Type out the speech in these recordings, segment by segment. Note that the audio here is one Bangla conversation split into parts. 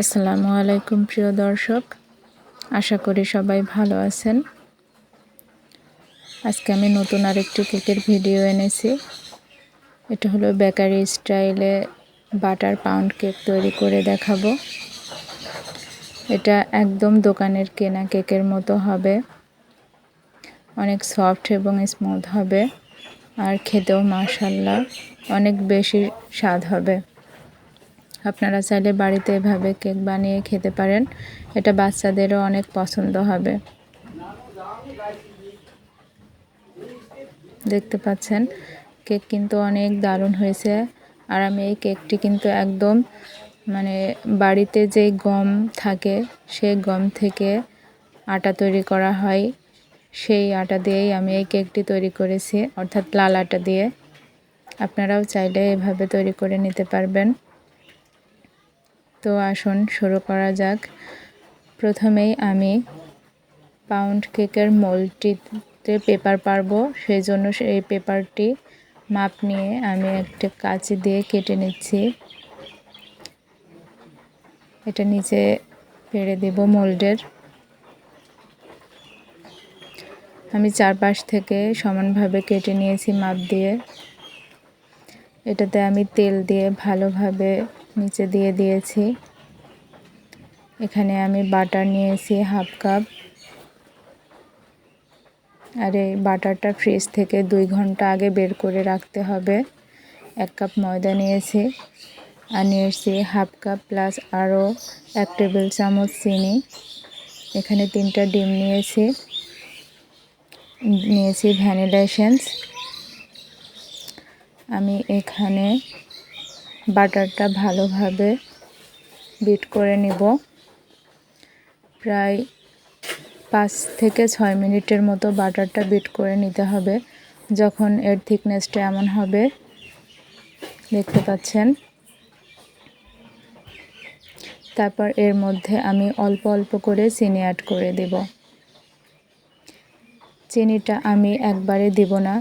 আসসালামু আলাইকুম, প্রিয় দর্শক। আশা করি সবাই ভালো আছেন। আজকে আমি নতুন আরেকটি কেকের ভিডিও এনেছি। এটা হলো বেকারি স্টাইলে বাটার পাউন্ড কেক তৈরি করে দেখাবো। এটা একদম দোকানের কেনা কেকের মতো হবে। অনেক সফট এবং স্মুথ হবে। আর খেতেও মাশাল্লাহ, অনেক বেশি স্বাদ হবে। আপনারা চাইলে বাড়িতে এভাবে কেক বানিয়ে খেতে পারেন। এটা বাচ্চাদেরও অনেক পছন্দ হবে। দেখতে পাচ্ছেন, কেক কিন্তু অনেক দারুণ হয়েছে। আর আমি এই কেকটি কিন্তু একদম মানে বাড়িতে যে গম থাকে, সেই গম থেকে আটা তৈরি করা হয়। সেই আটা দিয়েই আমি এই কেকটি তৈরি করেছি, অর্থাৎ লাল আটা দিয়ে। আপনারাও চাইলে এভাবে তৈরি করে নিতে পারবেন। তো আসুন, শুরু করা যাক। প্রথমেই আমি পাউন্ড কেকের মোলটিতে পেপার পারব। সেই জন্য সেই পেপারটি মাপ নিয়ে আমি একটা কাঁচি দিয়ে কেটে নিচ্ছি। এটা নিচে পেরে দেব মোল্ডের। আমি চারপাশ থেকে সমানভাবে কেটে নিয়েছি মাপ দিয়ে। এটাতে আমি তেল দিয়ে ভালোভাবে নিচে দিয়ে দিয়েছি। এখানে আমি বাটার নিয়েছি হাফ কাপ। আর এই বাটারটা ফ্রিজ থেকে দুই ঘণ্টা আগে বের করে রাখতে হবে। এক কাপ ময়দা নিয়েছি। আর নিয়েছি হাফ কাপ প্লাস আরও এক টেবিল চামচ চিনি। এখানে তিনটা ডিম নিয়েছি। নিয়েছি ভ্যানিলা এসেন্স। আমি এখানে বাটারটা ভালোভাবে বিট করে নিব। প্রায় পাঁচ থেকে ছয় মিনিটের মতো বাটারটা বিট করে নিতে হবে। যখন এর থিকনেসটা এমন হবে, দেখতে পাচ্ছেন। তারপর এর মধ্যে আমি অল্প অল্প করে চিনি অ্যাড করে দেব। চিনিটা আমি একবারে দিব না,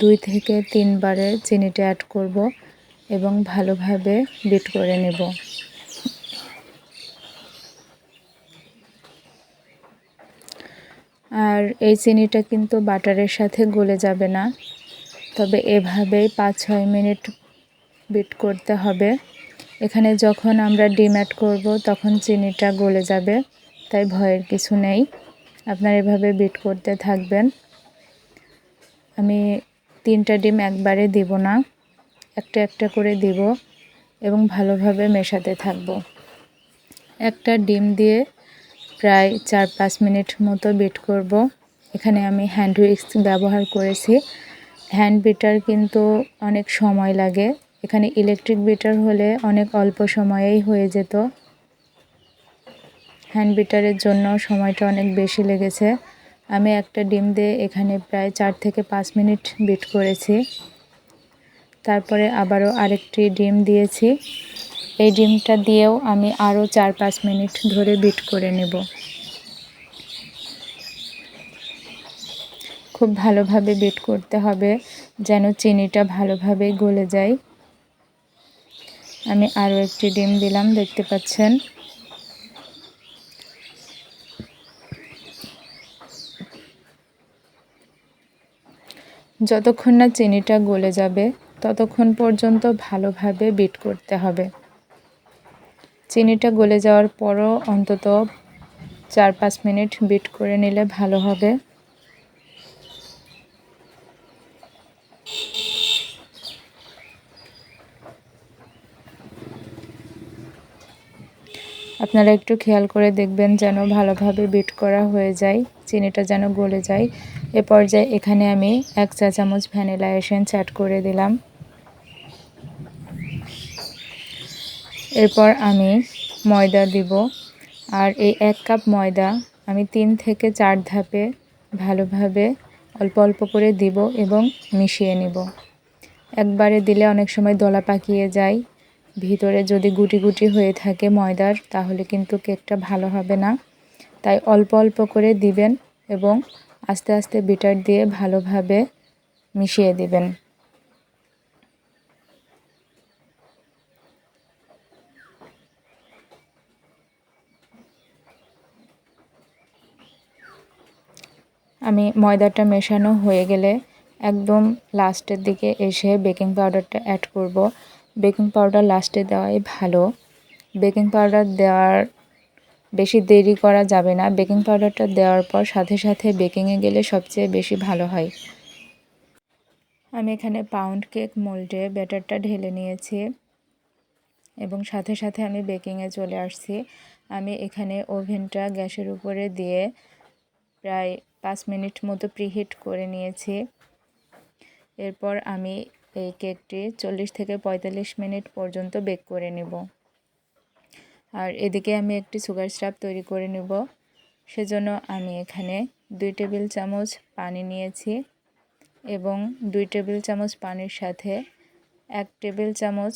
দুই থেকে তিনবারে চিনিটা অ্যাড করব। এবং ভালোভাবে বিট করে নেব। আর এই চিনিটা কিন্তু বাটারের সাথে গলে যাবে না, তবে এভাবেই পাঁচ ছয় মিনিট বিট করতে হবে। এখানে যখন আমরা ডিম অ্যাড করব, তখন চিনিটা গলে যাবে, তাই ভয়ের কিছু নেই। আপনার এভাবে বিট করতে থাকবেন। আমি তিনটা ডিম একবারে দিব না। একটা একটা করে দিব এবং ভালোভাবে মেশাতে থাকব। একটা ডিম দিয়ে প্রায় চার পাঁচ মিনিট মতো বিট করব। এখানে আমি হ্যান্ড উইক্স ব্যবহার করেছি। হ্যান্ড বিটার কিন্তু অনেক সময় লাগে। এখানে ইলেকট্রিক বিটার হলে অনেক অল্প সময়েই হয়ে যেত। হ্যান্ড বিটারের জন্য সময়টা অনেক বেশি লেগেছে। আমি একটা ডিম দিয়ে এখানে প্রায় চার থেকে পাঁচ মিনিট বিট করেছি। তারপরে আবারও আরেকটি ডিম দিয়েছি। এই ডিমটা দিয়েও আমি আরও চার পাঁচ মিনিট ধরে বিট করে নেব। খুব ভালোভাবে বিট করতে হবে যেন চিনিটা ভালোভাবে গলে যায়। আমি আরও একটি ডিম দিলাম, দেখতে পাচ্ছেন। যতক্ষণ না চিনিটা গলে যাবে ততক্ষণ পর্যন্ত ভালোভাবে বিট করতে হবে। চিনিটা গলে যাওয়ার পরও অন্তত চার পাঁচ মিনিট বিট করে নিলে ভালো হবে। আপনারা একটু খেয়াল করে দেখবেন যেন ভালোভাবে বিট করা হয়ে যায়, চিনিটা যেন গলে যায়। এ পর্যায়ে এখানে আমি এক চা চামচ ভ্যানিলা এসেন্স অ্যাড করে দিলাম। এরপর আমি ময়দা দিব। আর এই এক কাপ ময়দা আমি তিন থেকে চার ধাপে ভালোভাবে অল্প অল্প করে দিব এবং মিশিয়ে নিব। একবারে দিলে অনেক সময় দলা পাকিয়ে যায়। ভিতরে যদি গুটি গুটি হয়ে থাকে ময়দার, তাহলে কিন্তু কেকটা ভালো হবে না। তাই অল্প অল্প করে দিবেন এবং আস্তে আস্তে বিটার দিয়ে ভালোভাবে মিশিয়ে দিবেন। আমি ময়দাটা মেশানো হয়ে গেলে একদম লাস্টের দিকে এসে বেকিং পাউডারটা অ্যাড করব। বেকিং পাউডার লাস্টে দেওয়াই ভালো। বেকিং পাউডার দেওয়ার বেশি দেরি করা যাবে না। বেকিং পাউডারটা দেওয়ার পর সাথে সাথে বেকিংয়ে গেলে সবচেয়ে বেশি ভালো হয়। আমি এখানে পাউন্ড কেক মোল্ডে ব্যাটারটা ঢেলে নিয়েছি এবং সাথে সাথে আমি বেকিংয়ে চলে আসছি। আমি এখানে ওভেনটা গ্যাসের উপরে দিয়ে প্রায় পাঁচ মিনিট মতো প্রিহিট করে নিয়েছি। এরপর আমি এই কেকটি চল্লিশ থেকে পঁয়তাল্লিশ মিনিট পর্যন্ত বেক করে নেব। আর এদিকে আমি একটি সুগার স্রাপ তৈরি করে নেব। সেজন্য আমি এখানে দুই টেবিল চামচ পানি নিয়েছি এবং দুই টেবিল চামচ পানির সাথে এক টেবিল চামচ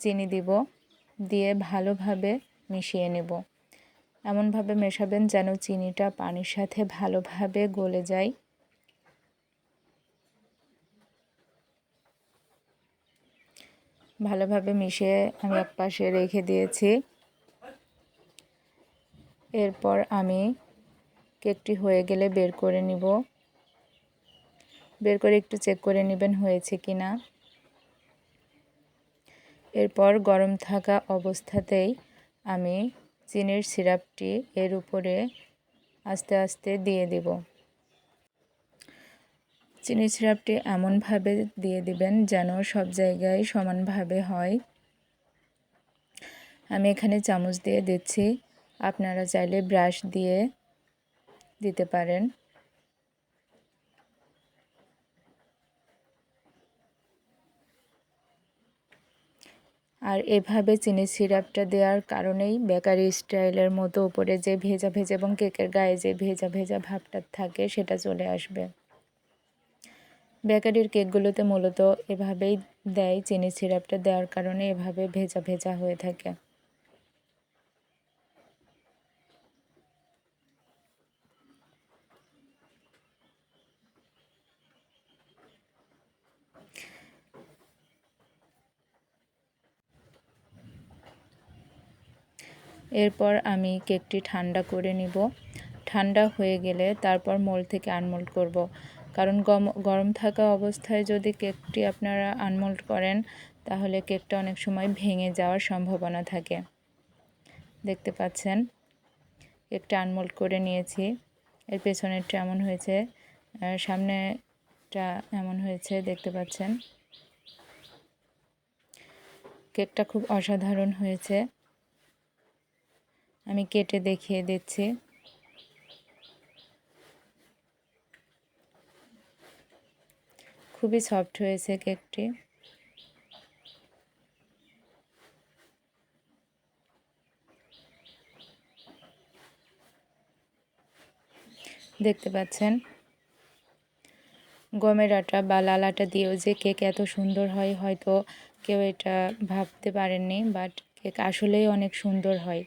চিনি দিব দিয়ে ভালোভাবে মিশিয়ে নেব। এমনভাবে মেশাবেন যেন চিনিটা পানির সাথে ভালোভাবে গলে যায়। ভালোভাবে মিশিয়ে আমি এক পাশে রেখে দিয়েছি। এরপর আমি কেকটি হয়ে গেলে বের করে নিব। বের করে একটু চেক করে নেবেন হয়েছে কি না। এরপর গরম থাকা অবস্থাতেই আমি চিনির সিরাপটি এর উপরে আস্তে আস্তে দিয়ে দেব। চিনির সিরাপটি এমনভাবে দিয়ে দিবেন যেন সব জায়গায় সমানভাবে হয়। আমি এখানে চামচ দিয়ে দিচ্ছি। আপনারা চাইলে ব্রাশ দিয়ে দিতে পারেন। আর এভাবে চিনি সিরাপটা দেওয়ার কারণেই বেকারি স্টাইলের মতো উপরে যে ভেজা ভেজা এবং কেকের গায়ে যে ভেজা ভেজা ভাবটা থাকে, সেটা চলে আসবে। বেকারির কেকগুলোতে মূলত এভাবেই দেয়, চিনি সিরাপটা দেওয়ার কারণে এভাবে ভেজা ভেজা হয়ে থাকে। এরপর আমি কেকটি ঠান্ডা করে নিব। ঠান্ডা হয়ে গেলে তারপর মোল্ড থেকে আনমোল্ড করব। কারণ গরম থাকা অবস্থায় যদি কেকটি আপনারা আনমোল্ড করেন, তাহলে কেকটা অনেক সময় ভেঙে যাওয়ার সম্ভাবনা থাকে। দেখতে পাচ্ছেন, কেকটা আনমোল্ড করে নিয়েছি। এর পেছনেরটা এমন হয়েছে সামনেটা এমন হয়েছে, দেখতে পাচ্ছেন। কেকটা খুব অসাধারণ হয়েছে। আমি কেটে দেখিয়ে দিচ্ছি। খুবই সফট হয়েছে কেকটি। দেখতে পাচ্ছেন? গমের আটা বা লাল আটা দিয়েও যে কেক এত সুন্দর হয়, হয়তো কেউ এটা ভাবতে পারেননি, বাট কেক আসলেই অনেক সুন্দর হয়।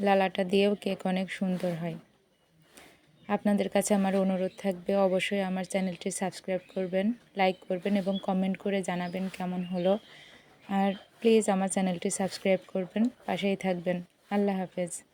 লালাটা দিয়েও কেক অনেক সুন্দর হয়। আপনাদের কাছে আমার অনুরোধ থাকবে, অবশ্যই আমার চ্যানেলটি সাবস্ক্রাইব করবেন, লাইক করবেন এবং কমেন্ট করে জানাবেন কেমন হলো। আর প্লিজ আমার চ্যানেলটি সাবস্ক্রাইব করবেন, পাশেই থাকবেন। আল্লাহ হাফেজ।